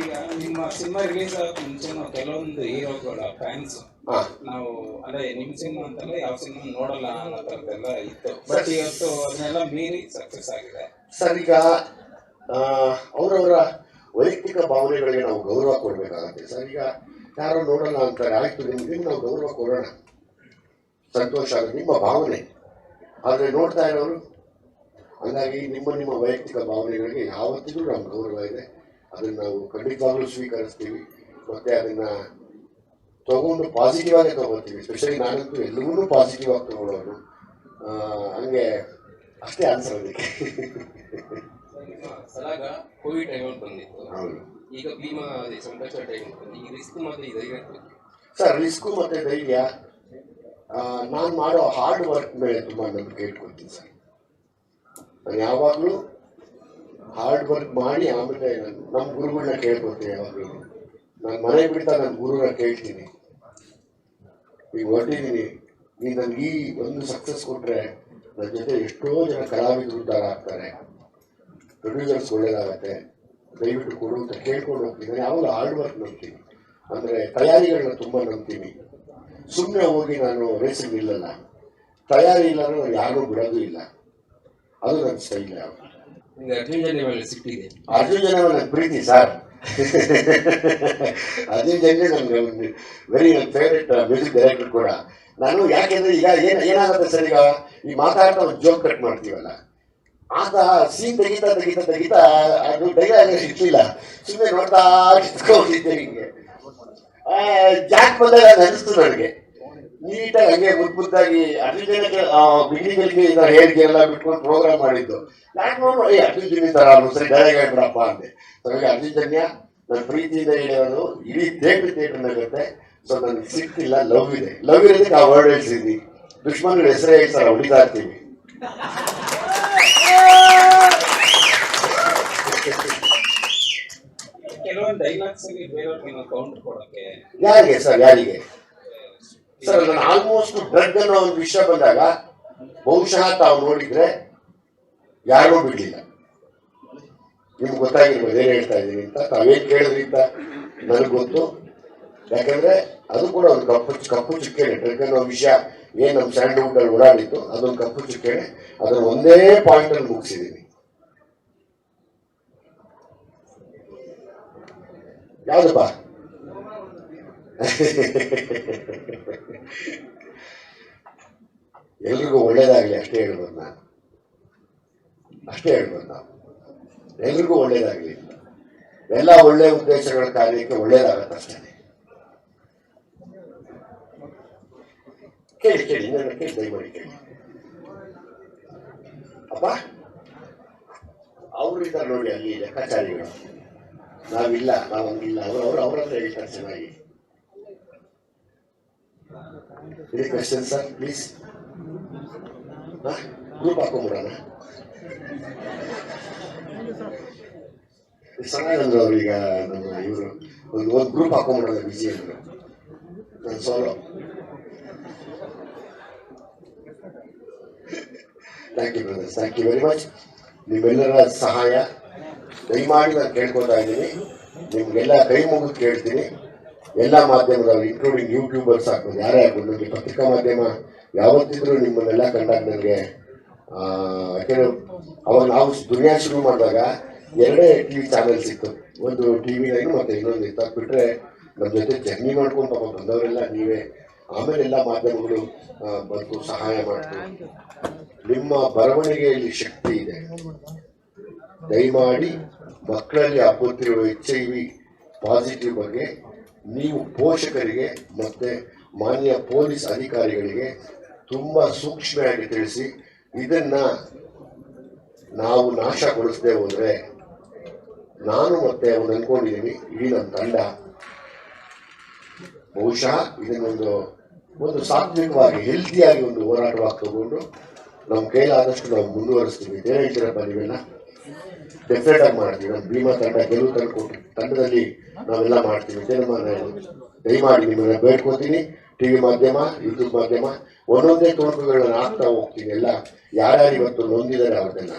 ಈಗ ನಿಮ್ಮ cinema release ಆದ ಮುಂಚೆ ನಾವು ಕೆಲವೊಂದು ಹೀರೋಗಳ ಫ್ಯಾನ್ಸ್ ನಾವು ಅಂದ್ರೆ ನಿಮ್ ಸಿನಿಮಾ ಅಂತಲ್ಲ ಯಾವ ಸಿನಿಮಾ ನೋಡಲ್ಲ ಅನ್ನೋ ಥರದ್ದೆಲ್ಲ ಇತ್ತು. ಬಟ್ ಇವತ್ತು ಅದನ್ನೆಲ್ಲ ಮೀರಿ ಸಕ್ಸಸ್ ಆಗಿದೆ. ಸರ್ ಈಗ ಅವರವರ ವೈಯಕ್ತಿಕ ಭಾವನೆಗಳಿಗೆ ನಾವು ಗೌರವ ಕೊಡಬೇಕಾಗತ್ತೆ. ಸರ್ ಈಗ ಯಾರೋ ನೋಡೋಣ ಅಂತಾರೆ ಆಯ್ತು ನಿಮ್ಗೆ ನಾವು ಗೌರವ ಕೊಡೋಣ. ಸಂತೋಷ ಆಗುತ್ತೆ ನಿಮ್ಮ ಭಾವನೆ. ಆದರೆ ನೋಡ್ತಾ ಇರೋರು ಹಂಗಾಗಿ ನಿಮ್ಮ ನಿಮ್ಮ ವೈಯಕ್ತಿಕ ಭಾವನೆಗಳಿಗೆ ಯಾವತ್ತಿಗೂ ನಮ್ಮ ಗೌರವ ಇದೆ. ಅದನ್ನು ನಾವು ಖಂಡಿತವಾಗ್ಲೂ ಸ್ವೀಕರಿಸ್ತೀವಿ. ಮತ್ತೆ ಅದನ್ನ ತಗೊಂಡು ಪಾಸಿಟಿವ್ ಆಗಿ ತಗೋತೀವಿ ಸ್ಪೆಷಲಿ ನಾನಂತೂ ಎಲ್ಲರೂ ಪಾಸಿಟಿವ್ ಆಗಿ ತಗೊಳ್ಳೋರು ಹಂಗೆ ಅಷ್ಟೇ ಆನ್ಸರ್ ಅದಕ್ಕೆ. ಸಲಾಗ ಕೋವಿಡ್ ಟೈಮಲ್ಲಿ ಬಂದಿತ್ತು. ಈಗ ಭೀಮಾ ಸಂಕಷ್ಟ ಟೈಮ್ ಈಗ ರಿಸ್ಕ್ ಮತ್ತೆ ಧೈರ್ಯ ಸರ್ ರಿಸ್ಕು ಮತ್ತೆ ಧೈರ್ಯ ನಾನು ಮಾಡೋ ಹಾರ್ಡ್ ವರ್ಕ್ ಮೇಲೆ ತುಂಬ ನಂಬಿಕೆ ಇಟ್ಕೊಳ್ತೀನಿ ಸರ್. ನಾನು ಯಾವಾಗಲೂ ಹಾರ್ಡ್ ವರ್ಕ್ ಮಾಡಿ ಆಮೇಲೆ ನಮ್ಮ ಗುರುಗಳನ್ನ ಕೇಳ್ಕೊತೀನಿ ಯಾವಾಗಲೂ. ನಾನು ಮನೆ ಬಿಡ್ತಾ ನನ್ನ ಗುರುನ ಕೇಳ್ತೀನಿ. ಈಗ ಹೊರಟಿದ್ದೀನಿ ನೀ ನನ್ಗೆ ಈ ಒಂದು ಸಕ್ಸಸ್ ಕೊಟ್ಟರೆ ನನ್ನ ಜೊತೆ ಎಷ್ಟೋ ಜನ ಕಲಾವಿದರು ಉದ್ಧಾರ ಆಗ್ತಾರೆ. ಪ್ರೊಡ್ಯೂಸರ್ಸ್ ಒಳ್ಳೇದಾಗತ್ತೆ. ದಯವಿಟ್ಟು ಕೊಡು ಅಂತ ಕೇಳ್ಕೊಂಡು ಹೋಗ್ತೀನಿ. ಯಾವಾಗಲೂ ಹಾರ್ಡ್ ವರ್ಕ್ ನಂಬ್ತೀನಿ. ಅಂದರೆ ತಯಾರಿಗಳನ್ನ ತುಂಬ ನಂಬ್ತೀನಿ. ಸುಮ್ಮನೆ ಹೋಗಿ ನಾನು ರೇಸಿಗೆ ನಿಲ್ಲಲ್ಲ. ತಯಾರಿ ಇಲ್ಲ ಅಂದ್ರೆ ಯಾರೂ ಬಿಡೋದು ಇಲ್ಲ. ಅದು ನನ್ನ ಸ್ಟೈಲ್ ಯಾವ ಈಗ ಅರ್ಜುನ್ ಜನ ನನ್ನ ಪ್ರೀತಿ ಸರ್. ಅರ್ಜುನ್ ಜನ ನನಗೆ ವೆರಿ ನನ್ನ ಫೇವ್ರೆಟ್ ಮ್ಯೂಸಿಕ್ ಡೈರೆಕ್ಟರ್ ಕೂಡ. ನಾನು ಯಾಕೆಂದ್ರೆ ಈಗ ಏನ್ ಏನಾಗುತ್ತೆ ಸರ್ ಈಗ? ಈ ಮಾತಾಡ್ತಾ ಒಂದು ಜೋಕ್ ಕಟ್ ಮಾಡ್ತೀವಲ್ಲ? ಆತ ಸೀನ್ ತೆಗಿತಾ ತೆಗಿತಾ ತೆಗಿತಾ ಅದು ಡೈಲಾಗ್ ಇರ್ಲಿಲ್ಲ ಸುಮ್ಮನೆ ನೋಡ್ತಾ ಕಿತ್ಕೊಂಡಿದ್ದೆ ಹಿಂಗೆ. ಆ, ಜಾಕ್ ಬಂದಾಗ ಅನಿಸ್ತು ನನಗೆ. ನೀಟಾಗಿ ಹಂಗೆ ಮುದ್ದು ಮುದ್ದಾಗಿ ಅರ್ಜುನ್ ಜನಕ್ಕೆ ಬಿಲ್ಡಿಂಗಲ್ಲಿ ಹೇಳಿಕೆ ಎಲ್ಲ ಬಿಟ್ಕೊಂಡು ಪ್ರೋಗ್ರಾಮ್ ಮಾಡಿದ್ದು. ನಾನ್ ನೋಡು ಏ ಅರ್ಜುನ್ ಸರಿ ಡೈರೆಕ್ಟ್ ಆಗ್ಬಿಡಪ್ಪ ಅಂದೆ. ಹಾಗೆ. ಅರ್ಜುನ್ ಜನ್ಯ ನನ್ನ ಪ್ರೀತಿಯಿಂದ ಹೇಳೋದು ಇಡೀ ಥಿಯೇಟರ್ ಥಿಯೇಟರ್ ನಗುತ್ತೆ ಸೊ ನನಗೆ ಸಿಕ್ತಿಲ್ಲ ಲವ್ ಇದೆ. ಲವ್ ಇರೋದಕ್ಕೆ ಆ ವರ್ಡ್ ಹೇಳ್ಸಿದ್ವಿ ದುಶ್ಮನ್ಗಳ ಹೆಸರೇ ಹೇಳ್ತಾರೆ ಹೊಡಿತಾ ಇರ್ತೀವಿ ಅಲ್ಲಿ ಯಾರಿಗೆ ಸರ್ ಯಾರಿಗೆ? ಸರ್ ನಾನು ಆಲ್ಮೋಸ್ಟ್ ಡ್ರಗ್ ಅನ್ನೋ ಒಂದು ವಿಷಯ ಬಂದಾಗ ಬಹುಶಃ ತಾವು ನೋಡಿದ್ರೆ ಯಾರೂ ಬಿಡ್ಲಿಲ್ಲ. ನಿಮ್ಗೆ ಗೊತ್ತಾಗಿರ್ಬೋದು ಏನ್ ಹೇಳ್ತಾ ಇದ್ದೀನಿ ಅಂತ. ತಾವೇನ್ ಕೇಳಿದ್ರಿ ಅಂತ? ನನಗೆ ಗೊತ್ತು. ಯಾಕಂದ್ರೆ ಅದು ಕೂಡ ಒಂದು ಕಪ್ಪು ಕಪ್ಪು ಚುಕ್ಕೆನೆ. ಡ್ರಗ್ ಅನ್ನೋ ವಿಷಯ ಏನ್ ನಮ್ಮ ಸ್ಯಾಂಡ್ವುಡ್ ಅಲ್ಲಿ ಓಡಾಡಿತ್ತು, ಅದೊಂದು ಕಪ್ಪು ಚುಕ್ಕೆನೆ. ಅದನ್ನ ಒಂದೇ ಪಾಯಿಂಟ್ ಅಲ್ಲಿ ಮುಗಿಸಿದೀನಿ. ಯಾವ್ದಪ್ಪ? ಎಲ್ರಿಗೂ ಒಳ್ಳೇದಾಗಲಿ, ಅಷ್ಟೇ ಹೇಳ್ಬೋದು ನಾನು. ಅಷ್ಟೇ ಹೇಳ್ಬೋದು ನಾವು. ಎಲ್ರಿಗೂ ಒಳ್ಳೇದಾಗಲಿ. ಎಲ್ಲ ಒಳ್ಳೆ ಉದ್ದೇಶಗಳ ಕಾರ್ಯಕ್ಕೆ ಒಳ್ಳೇದಾಗತ್ತೆ ಅಷ್ಟೇ ಕೇಳಿ ಕೇಳಿ ಕೇಳಿ, ದಯಮಾಡಿ ಅಪ್ಪ? ಅವ್ರಿಂದ ನೋಡಿ ಅಲ್ಲಿ ಲೆಕ್ಕಾಚಾರಿಗಳು. ನಾವಿಲ್ಲ ನಾವಿಲ್ಲ ಅವರು ಅವರು ಅವರತ್ರ ಹೇಳ್ತಾರೆ ಚೆನ್ನಾಗಿ. ಇದು ಕ್ವೆಶನ್ ಸರ್ ಪ್ಲೀಸ್ ಗ್ರೂಪ್ ಹಾಕೊಂಬಿಡೋಣ ಚೆನ್ನಾಗಂದ್ರು ಅಂದ್ರೆ ಈಗ ನಮ್ಮ ಇವರು ಒಂದು ಒಂದು ಗ್ರೂಪ್ ಹಾಕೊಂಬಿಡೋಣ ಬಿಜಿ ಅಂದ್ರು ನಾನು solo thank you brothers thank you very much ನಿಮ್ಮೆಲ್ಲರ ಸಹಾಯ ದಯಮಾಡಿ ನಾನು ಕೇಳ್ಕೊತಾ ಇದ್ದೀನಿ ನಿಮ್ಗೆಲ್ಲ ಕೈ ಮುಗಿದು ಕೇಳ್ತೀನಿ ಎಲ್ಲ ಮಾಧ್ಯಮದವರು ಇನ್ಕ್ಲೂಡಿಂಗ್ ಯೂಟ್ಯೂಬರ್ಸ್ ಆಗ್ಬೋದು ಯಾರೇ ಆಗ್ಬೋದು ನನಗೆ ಪತ್ರಿಕಾ ಮಾಧ್ಯಮ ಯಾವತ್ತಿದ್ರೂ ನಿಮ್ಮನ್ನೆಲ್ಲ ಕಂಡಾಗ ನನಗೆ ಯಾಕೆಂದ್ರೆ ಅವಾಗ ನಾವು ದುನಿಯಾ ಶುರು ಮಾಡಿದಾಗ ಎರಡೇ ಟಿ ವಿ ಚಾನಲ್ ಸಿಕ್ತು. ಒಂದು ಟಿ ವಿ ಮತ್ತೆ ಇನ್ನೊಂದು ಇತ್ತು. ಬಿಟ್ರೆ ನಮ್ಮ ಜೊತೆ ಜರ್ನಿ ಮಾಡ್ಕೊಂಡು ಪಾಪ ಬಂದವರೆಲ್ಲ ನೀವೇ. ಆಮೇಲೆ ಎಲ್ಲ ಮಾಧ್ಯಮಗಳು ಬಂದು ಸಹಾಯ ಮಾಡ್ತು. ನಿಮ್ಮ ಬರವಣಿಗೆಯಲ್ಲಿ ಶಕ್ತಿ ಇದೆ. ದಯಮಾಡಿ ಮಕ್ಕಳಲ್ಲಿ ಹಬ್ಬುತ್ತಿರುವ ಎಚ್ ಐ ವಿ ಪಾಸಿಟಿವ್ ಬಗ್ಗೆ ನೀವು ಪೋಷಕರಿಗೆ ಮತ್ತೆ ಮಾನ್ಯ ಪೊಲೀಸ್ ಅಧಿಕಾರಿಗಳಿಗೆ ತುಂಬ ಸೂಕ್ಷ್ಮವಾಗಿ ತಿಳಿಸಿ ಇದನ್ನ ನಾವು ನಾಶಗೊಳಿಸದೆ ಹೋದರೆ ನಾನು ಮತ್ತೆ ಅವನು ಅಂದ್ಕೊಂಡಿದ್ದೀನಿ ಇಡೀ ನಮ್ಮ ತಂಡ. ಬಹುಶಃ ಇದನ್ನೊಂದು ಒಂದು ಸಾತ್ವಿಕವಾಗಿ ಹೆಲ್ತಿಯಾಗಿ ಒಂದು ಹೋರಾಟವಾಗಿ ತಗೊಂಡು ನಮ್ಮ ಕೈಲಾದಷ್ಟು ನಾವು ಮುಂದುವರಿಸ್ತೀವಿ. ಇದೇ ಹೇಳ್ತೀರಪ್ಪ ನೀವೆಲ್ಲ? ಡೆಫಿನೆಟ್ ಆಗಿ ಮಾಡ್ತೀವಿ ನಮ್ಮ ಭೀಮಾ ತಂಡ ಗೆಲುವು ತಂದ್ಕೊಟ್ಟು ತಂಡದಲ್ಲಿ ನಾವೆಲ್ಲ ಮಾಡ್ತೀವಿ. ನಾನು ದಯಮಾಡಿ ನಿಮ್ಮನ್ನ ಬೇಡ್ಕೊತೀನಿ. ಟಿವಿ ಮಾಧ್ಯಮ ಯೂಟ್ಯೂಬ್ ಮಾಧ್ಯಮ, ಒಂದೊಂದೇ ತುಣುಕುಗಳನ್ನ ಹಾಕ್ತಾ ಹೋಗ್ತೀನಿ. ಎಲ್ಲ ಯಾರ್ಯಾರು ಇವತ್ತು ನೊಂದಿದ್ದಾರೆ ಅವ್ರನ್ನೆಲ್ಲ